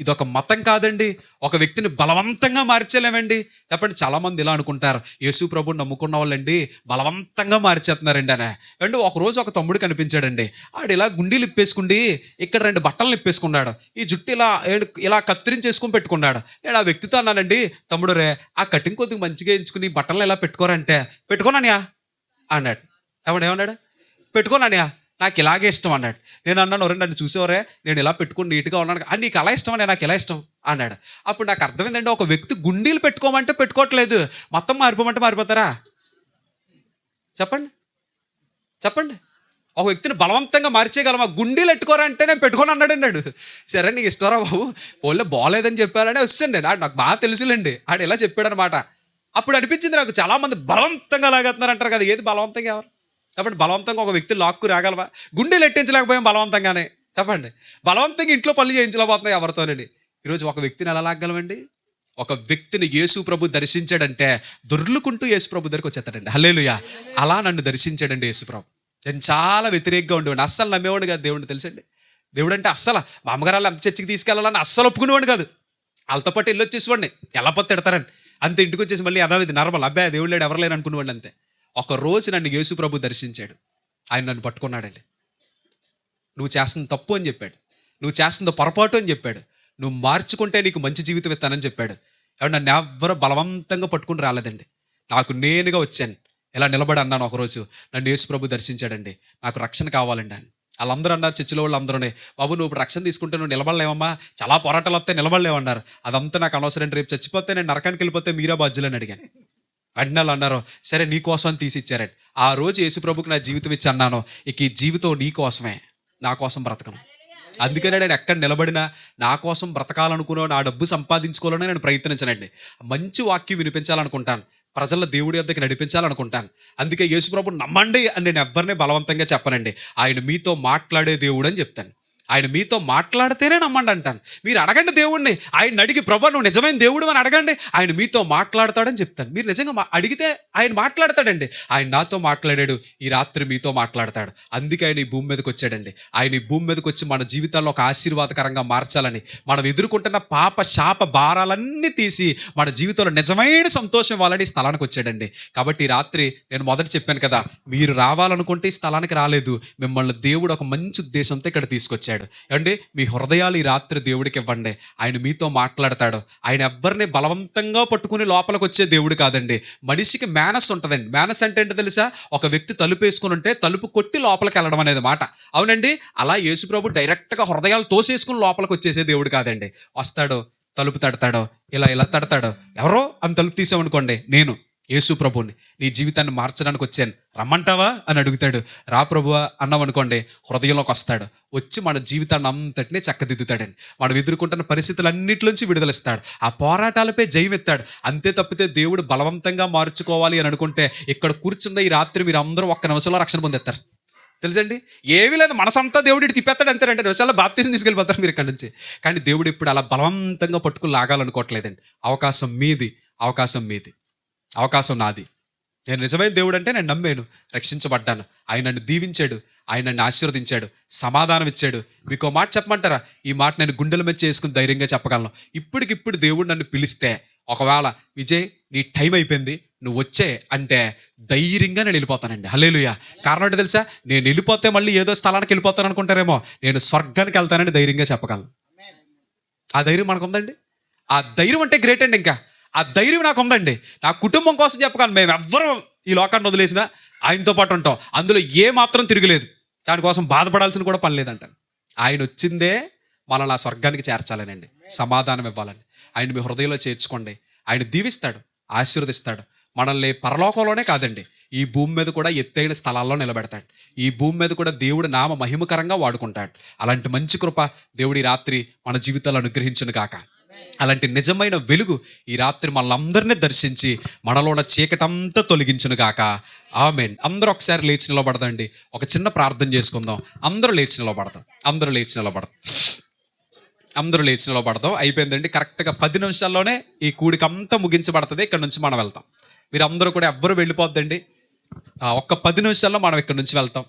ఇది ఒక మతం కాదండి. ఒక వ్యక్తిని బలవంతంగా మార్చలేమండి. చెప్పండి చాలామంది ఇలా అనుకుంటారు. యేసు ప్రభుని నమ్ముకున్న వాళ్ళండి బలవంతంగా మార్చేస్తున్నారండి అనే. అండి ఒక రోజు ఒక తమ్ముడు కనిపించాడండి. ఆడు ఇలా గుండీలు ఇప్పేసుకుండి ఇక్కడ రెండు బట్టలు ఇప్పేసుకున్నాడు ఈ జుట్టు ఇలా ఇలా కత్తిరించేసుకుని పెట్టుకున్నాడు. నేను ఆ వ్యక్తితో అన్నానండి తమ్ముడు రే ఆ కటింగ్ కొద్దిగా మంచిగా ఎంచుకుని బట్టలు ఎలా పెట్టుకోరంటే పెట్టుకోననియా అన్నాడు. ఎవడు ఏమన్నాడు? పెట్టుకోననియా నాకు ఇలాగే ఇష్టం అన్నాడు. నేను అన్నాను ఒరే నన్ను చూసేవరే? నేను ఇలా పెట్టుకుని నీట్గా ఉన్నాను. "ఆ, నీకు అలా ఇష్టం అని నాకు ఇలా ఇష్టం? అన్నాడు. అప్పుడు నాకు అర్థమైందండి ఒక వ్యక్తి గుండీలు పెట్టుకోమంటే పెట్టుకోవట్లేదు. మొత్తం మారిపోమంటే మారిపోతారా? చెప్పండి. చెప్పండి. ఒక వ్యక్తిని బలవంతంగా మార్చేయగలమా? గుండీలు ఎట్టుకోరా అంటే నేను పెట్టుకొని అన్నాడు అన్నాడు. సరే నీకు ఇష్టరా బాబు. పోలే బాగోలేదని చెప్పారని వచ్చండి ఆడు నాకు బాగా తెలుసులేండి. ఆడు ఇలా చెప్పాడు అనమాట అప్పుడు అనిపించింది నాకు చాలామంది బలవంతంగా లాగేస్తున్నారు అంటారు కదా ఏది బలవంతంగా ఎవరు? చెప్పండి బలవంతంగా ఒక వ్యక్తి లాక్కు రాగలవా? గుండెలు ఎట్టించలేకపోయాం బలవంతంగానే. చెప్పండి బలవంతంగా ఇంట్లో పనులు చేయించలేకపోతున్నాయి ఎవరితోనండి ఈరోజు ఒక వ్యక్తిని ఎలా లాగలమండి? ఒక వ్యక్తిని యేసు ప్రభు దర్శించాడంటే దొర్లుకుంటూ యేసు ప్రభు దగ్గరికి వచ్చేస్తాడండి. హల్లేలుయా. అలా నన్ను దర్శించాడండి యేసు ప్రభు. నేను చాలా వ్యతిరేకంగా ఉండేవాడిని. అస్సలు నమ్మేవాడు కాదు దేవుడిని తెలుసండి. దేవుడు అంటే అస్సలు మా అమ్మగారు వాళ్ళు ఎంత చర్చికి తీసుకెళ్ళాలని అస్సలు ఒప్పుకునేవాడు కాదు. వాళ్ళతో పాటు వెళ్ళి వచ్చేసేవాడిని ఎలా పొత్తి తిడతారని. అంత ఇంటికి వచ్చేసి మళ్ళీ యథావిధి నర్మల్ అబ్బాయి దేవుడు లేడు ఎవరు లేరు అనుకునేవాడిని అంతే. ఒక రోజు నన్ను యేసు ప్రభు దర్శించాడు. ఆయన నన్ను పట్టుకున్నాడండి. నువ్వు చేస్తున్న తప్పు అని చెప్పాడు. నువ్వు చేస్తున్న పొరపాటు అని చెప్పాడు. నువ్వు మార్చుకుంటే నీకు మంచి జీవితం ఇస్తానని చెప్పాడు. ఎవరు నన్ను ఎవ్వరు బలవంతంగా పట్టుకుని రాలేదండి. నాకు నేనుగా వచ్చాను. ఇలా నిలబడి అన్నాను ఒకరోజు నన్ను యేసు ప్రభు దర్శించాడండి. నాకు రక్షణ కావాలండి అని. వాళ్ళందరూ అన్నారు చర్చిలో వాళ్ళు అందరూనే బాబు నువ్వు ఇప్పుడు రక్షణ తీసుకుంటే నువ్వు నిలబడలేవమ్మా. చాలా పోరాటాలు వస్తే నిలబడలేవన్నారు అదంతా నాకు అనవసరం. రేపు చచ్చిపోతే నేను నరకానికి వెళ్ళిపోతే మీరే బాధ్యులని అడిగాను. వెంటనే వాళ్ళు అన్నారు సరే నీ కోసం తీసి ఇచ్చారండి ఆ రోజు యేసుప్రభుకి నా జీవితం ఇచ్చి అన్నాను ఇక ఈ జీవితం నీ కోసమే నా కోసం బ్రతకను. అందుకనే నేను ఎక్కడ నిలబడినా నా కోసం బ్రతకాలనుకున్నా నా డబ్బు సంపాదించుకోవాలని నేను ప్రయత్నించనండి. మంచి వాక్యం వినిపించాలనుకుంటాను ప్రజల దేవుడి వద్దకి నడిపించాలనుకుంటాను. అందుకే యేసుప్రభు నమ్మండి అని నేను ఎవరిని బలవంతంగా చెప్పనండి. ఆయన మీతో మాట్లాడే దేవుడు అని చెప్తాను. ఆయన మీతో మాట్లాడితేనే నమ్మండి అంటాను. మీరు అడగండి దేవుణ్ణి. ఆయన అడిగి ప్రభా నువ్వు నిజమైన దేవుడు అని అడగండి. ఆయన మీతో మాట్లాడతాడని చెప్తాను. మీరు నిజంగా అడిగితే ఆయన మాట్లాడతాడండి. ఆయన నాతో మాట్లాడాడు. ఈ రాత్రి మీతో మాట్లాడతాడు. అందుకే ఆయన ఈ భూమి మీదకి వచ్చాడండి. ఆయన ఈ భూమి మీదకి వచ్చి మన జీవితాల్లో ఒక ఆశీర్వాదకరంగా మార్చాలని మనం ఎదుర్కొంటున్న పాప శాప భారాలన్నీ తీసి మన జీవితంలో నిజమైన సంతోషం ఇవ్వాలని ఈ స్థలానికి వచ్చాడండి. కాబట్టి ఈ రాత్రి నేను మొదట చెప్పాను కదా మీరు రావాలనుకుంటే ఈ స్థలానికి రాలేదు. మిమ్మల్ని దేవుడు ఒక మంచి ఉద్దేశంతో ఇక్కడ తీసుకొచ్చాడు. ఏమండి? మీ హృదయాలు ఈ రాత్రి దేవుడికి ఇవ్వండి. ఆయన మీతో మాట్లాడతాడు. ఆయన ఎవ్వరిని బలవంతంగా పట్టుకుని లోపలికి వచ్చే దేవుడు కాదండి. మనిషికి మేనస్ ఉంటుందండి. మేనస్ అంటే ఏంటో తెలుసా? ఒక వ్యక్తి తలుపు వేసుకుని ఉంటే తలుపు కొట్టి లోపలికి వెళ్ళడం అనేది మాట. అవునండి? అలా యేసుప్రభు డైరెక్ట్గా హృదయాలు తోసేసుకుని లోపలికి వచ్చేసే దేవుడు కాదండి. వస్తాడు తలుపు తడతాడో ఇలా ఇలా తడతాడో. ఎవరో అని తలుపు తీసామనుకోండి నేను యేసు ప్రభుని. నీ జీవితాన్ని మార్చడానికి వచ్చాను. రమ్మంటావా? అని అడుగుతాడు. రా ప్రభువా అన్నామనుకోండి హృదయంలోకి వస్తాడు. వచ్చి మన జీవితాన్ని అంతటినే చక్కదిద్దుతాడండి. మనం ఎదుర్కొంటున్న పరిస్థితులన్నింటిలోంచి విడుదలిస్తాడు. ఆ పోరాటాలపై జయమెత్తాడు అంతే తప్పితే దేవుడు బలవంతంగా మార్చుకోవాలి అని అనుకుంటే ఇక్కడ కూర్చున్న ఈ రాత్రి మీరు అందరూ ఒక్క నిమిషంలో రక్షణ పొందేస్తారు తెలుసండి? ఏమీ లేదు. మనసంతా దేవుడు తిప్పేస్తాడు అంతే. అంటే నిమిషాల్లో బాప్తీసం తీసుకెళ్ళిపోతారు మీరు ఇక్కడ నుంచి. కానీ దేవుడు ఇప్పుడు అలా బలవంతంగా పట్టుకుని లాగాలనుకోవట్లేదండి. అవకాశం మీది అవకాశం మీది అవకాశం నాది. నేను నిజమైన దేవుడు అంటే నేను నమ్మాను రక్షించబడ్డాను. ఆయన నన్ను దీవించాడు ఆయన నన్ను ఆశీర్వదించాడు సమాధానం ఇచ్చాడు. మీకు మాట చెప్పమంటారా? ఈ మాట నేను గుండెల మీద చేసుకుని ధైర్యంగా చెప్పగలను. ఇప్పటికిప్పుడు దేవుడు నన్ను పిలిస్తే ఒకవేళ విజయ్ నీ టైం అయిపోయింది నువ్వు వచ్చే అంటే ధైర్యంగా నేను వెళ్ళిపోతానండి. హలేలుయ కారణం ఏంటో తెలుసా? నేను వెళ్ళిపోతే మళ్ళీ ఏదో స్థలానికి వెళ్ళిపోతాను అనుకుంటారేమో. నేను స్వర్గానికి వెళ్తానని ధైర్యంగా చెప్పగలను. ఆ ధైర్యం మనకు ఉందండి ఆ ధైర్యం అంటే గ్రేట్ అండి ఇంకా. ఆ ధైర్యం నాకు ఉందండి. నా కుటుంబం కోసం చెప్పగలను. మేము ఎవ్వరం ఈ లోకాన్ని వదిలేసినా ఆయనతో పాటు ఉంటాం. అందులో ఏ మాత్రం తిరగలేదు. దానికోసం బాధపడాల్సిన కూడా పని లేదంట. ఆయన వచ్చిందే మనల్ని ఆ స్వర్గానికి చేర్చాలనండి. సమాధానం ఇవ్వాలని. ఆయన మీ హృదయంలో చేర్చుకోండి. ఆయన దీవిస్తాడు. ఆశీర్వదిస్తాడు. మనల్ని పరలోకంలోనే కాదండి. ఈ భూమి మీద కూడా ఎత్తైన స్థలాల్లో నిలబెడతాడు. ఈ భూమి మీద కూడా దేవుడు నామ మహిమకరంగా వాడుకుంటాడు. అలాంటి మంచి కృప దేవుడి రాత్రి మన జీవితాలు అనుగ్రహించను కాక అలాంటి నిజమైన వెలుగు ఈ రాత్రి మనందరినీ దర్శించి మనలో ఉన్న చీకటంతా తొలగించును గాక ఆమెన్. అందరూ ఒకసారి లేచి నిలబడదండి. ఒక చిన్న ప్రార్థన చేసుకుందాం. అందరూ లేచి నిలబడదాం. అందరూ లేచి నిలబడతాం అందరూ లేచి నిలబడదాం. అయిపోయిందండి. కరెక్ట్గా పది నిమిషాల్లోనే ఈ కూడిక అంతా ముగించబడుతుంది. ఇక్కడ నుంచి మనం వెళ్తాం. మీరు అందరూ కూడా ఎవ్వరు వెళ్ళిపోద్దండి. ఒక్క పది నిమిషాల్లో మనం ఇక్కడ నుంచి వెళ్తాం.